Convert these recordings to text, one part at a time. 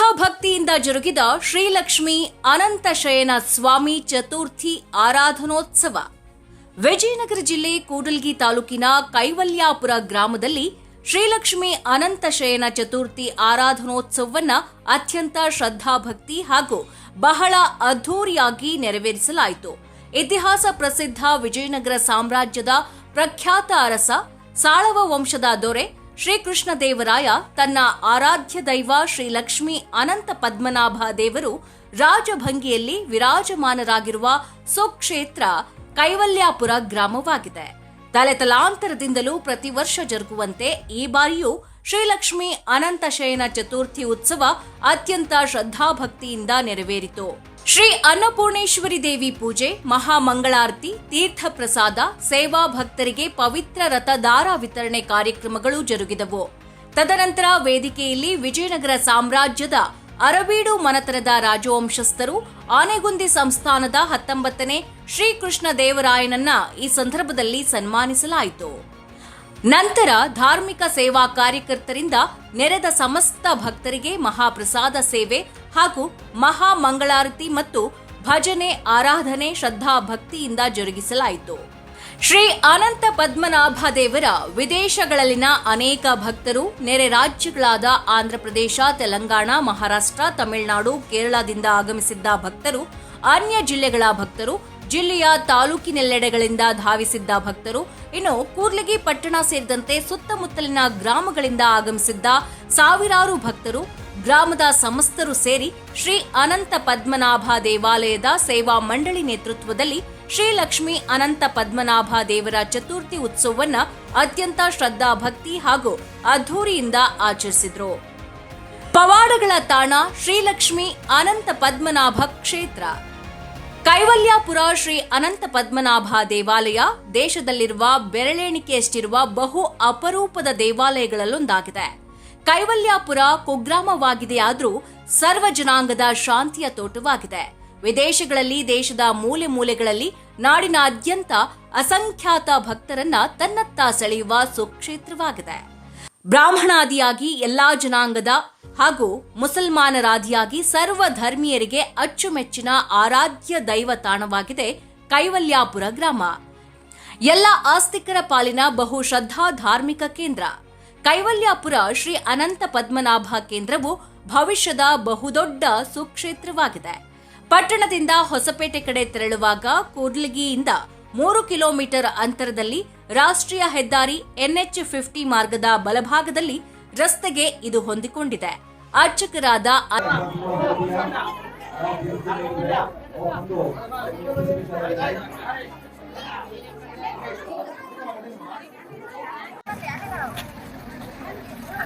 ಶ್ರದ್ಧಾಭಕ್ತಿಯಿಂದ ಜರುಗಿದ ಶ್ರೀಲಕ್ಷ್ಮಿ ಅನಂತ ಶಯನ ಸ್ವಾಮಿ ಚತುರ್ಥಿ ಆರಾಧನೋತ್ಸವ. ವಿಜಯನಗರ ಜಿಲ್ಲೆ ಕೂಡಲ್ಗಿ ತಾಲೂಕಿನ ಕೈವಲ್ಯಾಪುರ ಗ್ರಾಮದಲ್ಲಿ ಶ್ರೀಲಕ್ಷ್ಮಿ ಅನಂತ ಶಯನ ಚತುರ್ಥಿ ಆರಾಧನೋತ್ಸವವನ್ನು ಅತ್ಯಂತ ಶ್ರದ್ಧಾಭಕ್ತಿ ಹಾಗೂ ಬಹಳ ಅದ್ಧೂರಿಯಾಗಿ ನೆರವೇರಿಸಲಾಯಿತು. ಇತಿಹಾಸ ಪ್ರಸಿದ್ಧ ವಿಜಯನಗರ ಸಾಮ್ರಾಜ್ಯದ ಪ್ರಖ್ಯಾತ ಅರಸ, ಸಾಳವ ವಂಶದ ದೊರೆ ಶ್ರೀಕೃಷ್ಣ ದೇವರಾಯ ತನ್ನ ಆರಾಧ್ಯ ದೈವ ಶ್ರೀ ಲಕ್ಷ್ಮೀ ಅನಂತ ಪದ್ಮನಾಭ ದೇವರು ರಾಜಭಂಗಿಯಲ್ಲಿ ವಿರಾಜಮಾನರಾಗಿರುವ ಸುಕ್ಷೇತ್ರ ಕೈವಲ್ಯಾಪುರ ಗ್ರಾಮವಾಗಿದೆ. ತಲೆತಲಾಂತರದಿಂದಲೂ ಪ್ರತಿ ವರ್ಷ ಜರುಗುವಂತೆ ಈ ಬಾರಿಯೂ ಶ್ರೀಲಕ್ಷ್ಮಿ ಅನಂತ ಶಯನ ಚತುರ್ಥಿ ಉತ್ಸವ ಅತ್ಯಂತ ಶ್ರದ್ಧಾಭಕ್ತಿಯಿಂದ ನೆರವೇರಿತು. ಶ್ರೀ ಅನ್ನಪೂರ್ಣೇಶ್ವರಿ ದೇವಿ ಪೂಜೆ, ಮಹಾಮಂಗಳಾರತಿ ತೀರ್ಥ ಪ್ರಸಾದ ಸೇವಾ ಭಕ್ತರಿಗೆ ಪವಿತ್ರ ರಥದಾರ ವಿತರಣೆ ಕಾರ್ಯಕ್ರಮಗಳು ಜರುಗಿದವು. ತದನಂತರ ವೇದಿಕೆಯಲ್ಲಿ ವಿಜಯನಗರ ಸಾಮ್ರಾಜ್ಯದ ಅರಬೀಡು ಮನತನದ ರಾಜವಂಶಸ್ಥರು, ಆನೆಗುಂದಿ ಸಂಸ್ಥಾನದ ಹತ್ತೊಂಬತ್ತನೇ ಶ್ರೀಕೃಷ್ಣ ದೇವರಾಯನನ್ನ ಈ ಸಂದರ್ಭದಲ್ಲಿ ಸನ್ಮಾನಿಸಲಾಯಿತು. ನಂತರ ಧಾರ್ಮಿಕ ಸೇವಾ ಕಾರ್ಯಕರ್ತರಿಂದ ನೆರೆದ ಸಮಸ್ತ ಭಕ್ತರಿಗೆ ಮಹಾಪ್ರಸಾದ ಸೇವೆ ಹಾಗೂ ಮಹಾ ಮಂಗಳಾರತಿ ಮತ್ತು ಭಜನೆ, ಆರಾಧನೆ, ಶ್ರದ್ಧಾ ಭಕ್ತಿಯಿಂದ ಜರುಗಿಸಲಾಯಿತು. ಶ್ರೀ ಅನಂತ ಪದ್ಮನಾಭ ದೇವರ ವಿದೇಶಗಳಲ್ಲಿನ ಅನೇಕ ಭಕ್ತರು, ನೆರೆ ರಾಜ್ಯಗಳಾದ ಆಂಧ್ರಪ್ರದೇಶ ತೆಲಂಗಾಣ, ಮಹಾರಾಷ್ಟ್ರ, ತಮಿಳುನಾಡು, ಕೇರಳದಿಂದ ಆಗಮಿಸಿದ್ದ ಭಕ್ತರು, ಅನ್ಯ ಜಿಲ್ಲೆಗಳ ಭಕ್ತರು, ಜಿಲ್ಲೆಯ ತಾಲೂಕಿನೆಲ್ಲೆಡೆಗಳಿಂದ ಧಾವಿಸಿದ್ದ ಭಕ್ತರು, ಇನ್ನು ಕೂರ್ಲಿಗಿ ಪಟ್ಟಣ ಸೇರಿದಂತೆ ಸುತ್ತಮುತ್ತಲಿನ ಗ್ರಾಮಗಳಿಂದ ಆಗಮಿಸಿದ್ದ ಸಾವಿರಾರು ಭಕ್ತರು ಗ್ರಾಮದ ಸಮಸ್ತರು ಸೇರಿ ಶ್ರೀ ಅನಂತ ಪದ್ಮನಾಭ ದೇವಾಲಯದ ಸೇವಾ ಮಂಡಳಿ ನೇತೃತ್ವದಲ್ಲಿ ಶ್ರೀಲಕ್ಷ್ಮಿ ಅನಂತ ಪದ್ಮನಾಭ ದೇವರ ಚತುರ್ಥಿ ಉತ್ಸವವನ್ನ ಅತ್ಯಂತ ಶ್ರದ್ಧಾ ಭಕ್ತಿ ಹಾಗೂ ಅದ್ಧೂರಿಯಿಂದ ಆಚರಿಸಿದ್ರು. ಪವಾಡಗಳ ತಾಣ ಶ್ರೀಲಕ್ಷ್ಮಿ ಅನಂತ ಪದ್ಮನಾಭ ಕ್ಷೇತ್ರ. ಕೈವಲ್ಯಾಪುರ ಶ್ರೀ ಅನಂತ ಪದ್ಮನಾಭ ದೇವಾಲಯ ದೇಶದಲ್ಲಿರುವ ಬೆರಳೆಣಿಕೆಯಷ್ಟಿರುವ ಬಹು ಅಪರೂಪದ ದೇವಾಲಯಗಳಲ್ಲೊಂದಾಗಿದೆ. ಕೈವಲ್ಯಾಪುರ ಕುಗ್ರಾಮವಾಗಿದೆಯಾದರೂ ಸರ್ವ ಜನಾಂಗದ ಶಾಂತಿಯ ತೋಟವಾಗಿದೆ. ವಿದೇಶಗಳಲ್ಲಿ ದೇಶದ ಮೂಲೆ ಮೂಲೆಗಳಲ್ಲಿ ನಾಡಿನಾದ್ಯಂತ ಅಸಂಖ್ಯಾತ ಭಕ್ತರನ್ನ ತನ್ನತ್ತ ಸೆಳೆಯುವ ಸುಕ್ಷೇತ್ರವಾಗಿದೆ. ಬ್ರಾಹ್ಮಣಾದಿಯಾಗಿ ಎಲ್ಲಾ ಜನಾಂಗದ ಹಾಗೂ ಮುಸಲ್ಮಾನರಾದಿಯಾಗಿ ಸರ್ವ ಧರ್ಮೀಯರಿಗೆ ಅಚ್ಚುಮೆಚ್ಚಿನ ಆರಾಧ್ಯ ದೈವ ತಾಣವಾಗಿದೆ ಕೈವಲ್ಯಾಪುರ ಗ್ರಾಮ. ಎಲ್ಲ ಆಸ್ತಿಕರ ಪಾಲಿನ ಬಹು ಶ್ರದ್ಧಾ ಧಾರ್ಮಿಕ ಕೇಂದ್ರ. ಕೈವಲ್ಯಾಪುರ ಶ್ರೀ ಅನಂತ ಪದ್ಮನಾಭ ಕೇಂದ್ರವು ಭವಿಷ್ಯದ ಬಹುದೊಡ್ಡ ಸುಕ್ಷೇತ್ರವಾಗಿದೆ. ಪಟ್ಟಣದಿಂದ ಹೊಸಪೇಟೆ ಕಡೆ ತೆರಳುವಾಗ ಕೂಡ್ಲಿಗಿಯಿಂದ ಮೂರು ಕಿಲೋಮೀಟರ್ ಅಂತರದಲ್ಲಿ ರಾಷ್ಟ್ರೀಯ ಹೆದ್ದಾರಿ ಎನ್ಎಚ್ ಫಿಫ್ಟಿ ಮಾರ್ಗದ ಬಲಭಾಗದಲ್ಲಿ ರಸ್ತೆಗೆ ಇದು ಹೊಂದಿಕೊಂಡಿದೆ. ಅರ್ಚಕರಾದ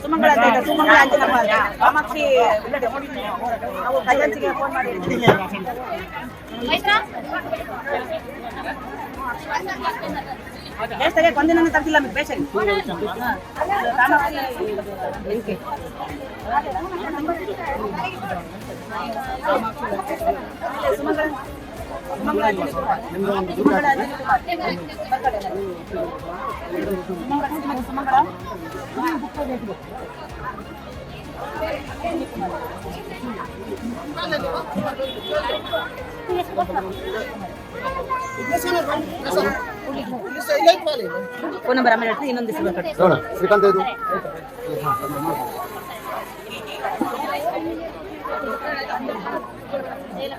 ಸುಮಂಗಳ ಅಂಜನಮ್ಮ ಅಂತ. ಕಾಮಾಕ್ಷಿ ಇಲ್ಲದೆ ನಾವು ಖಜಾಂಚಿಗೆ ಫೋನ್ ಮಾಡಿ ಬೇಸ್ತಾಗೆ ಒಂದಿನ ತರ್ತಿಲ್ಲ ನಮಗೆ ಬೇಸರಿ ಕಾಮಾಕ್ಷಿ ಬೆಂಕಿ. ಸುಮಂಗಳ ಫೋನ್ ನಂಬರ್ ಆಮೇಲೆ ಹೇಳ್ತೀನಿ ಇನ್ನೊಂದು ದಿವಸ ಬರ್ತಾರೆ ನೋಡ ಶ್ರೀಕಾಂತ್ ಇದು ಏನು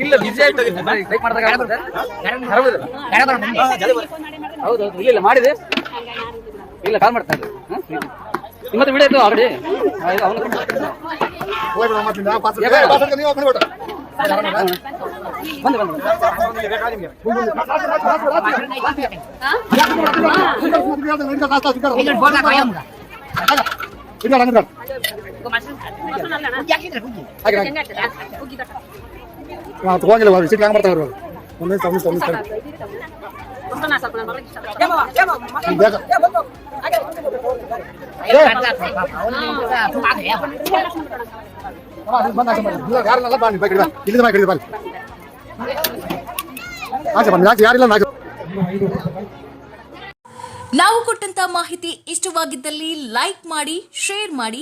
ಇಲ್ಲ ಬಿಸಿ ಆಗ್ತದೆ ಟೈಪ್ ಮಾಡಿದಾಗ ಆಗುತ್ತೆ. ಆರಾಮದಿಲ್ಲ? ಹೌದು ಹೌದು ಇಲ್ಲ ಇಲ್ಲ ಮಾಡಿದೆ ಇಲ್ಲ ಕಾಲ್ ಮಾಡ್ತಾ ಇದ್ದೆ ಹಾ? ನಿಮ್ಮತ್ರ ವಿಡಿಯೋ ಇತ್ತು ಆಲ್ರೆಡಿ ಅವನು ಹೋಗಿ ಬಾ ಮತ್ತೆ ನಾವು ಪಾಸ್ ಏ, ಪಾಸ್ ಹಾಕಿ ನೀವು ಹಾಕೊಂಡು ಬಿಡು. ಬಂದು ಬಂದು ಇಲ್ಲ, ತಗೊಂಡಿಲ್ಲ ತಗೊಂಗಿಲ್ಲ ಅವ್ರು ಸೀಟ್ ಹಂಗೆ ಬರ್ತಾವ್ರು ಒಂದ್. ಇಲ್ಲ. ಆಚೆ ಯಾರಿಲ್ಲ ನಾವು ಕೊಟ್ಟಂತ ಮಾಹಿತಿ ಇಷ್ಟವಾಗಿದ್ದಲ್ಲಿ ಲೈಕ್ ಮಾಡಿ ಶೇರ್ ಮಾಡಿ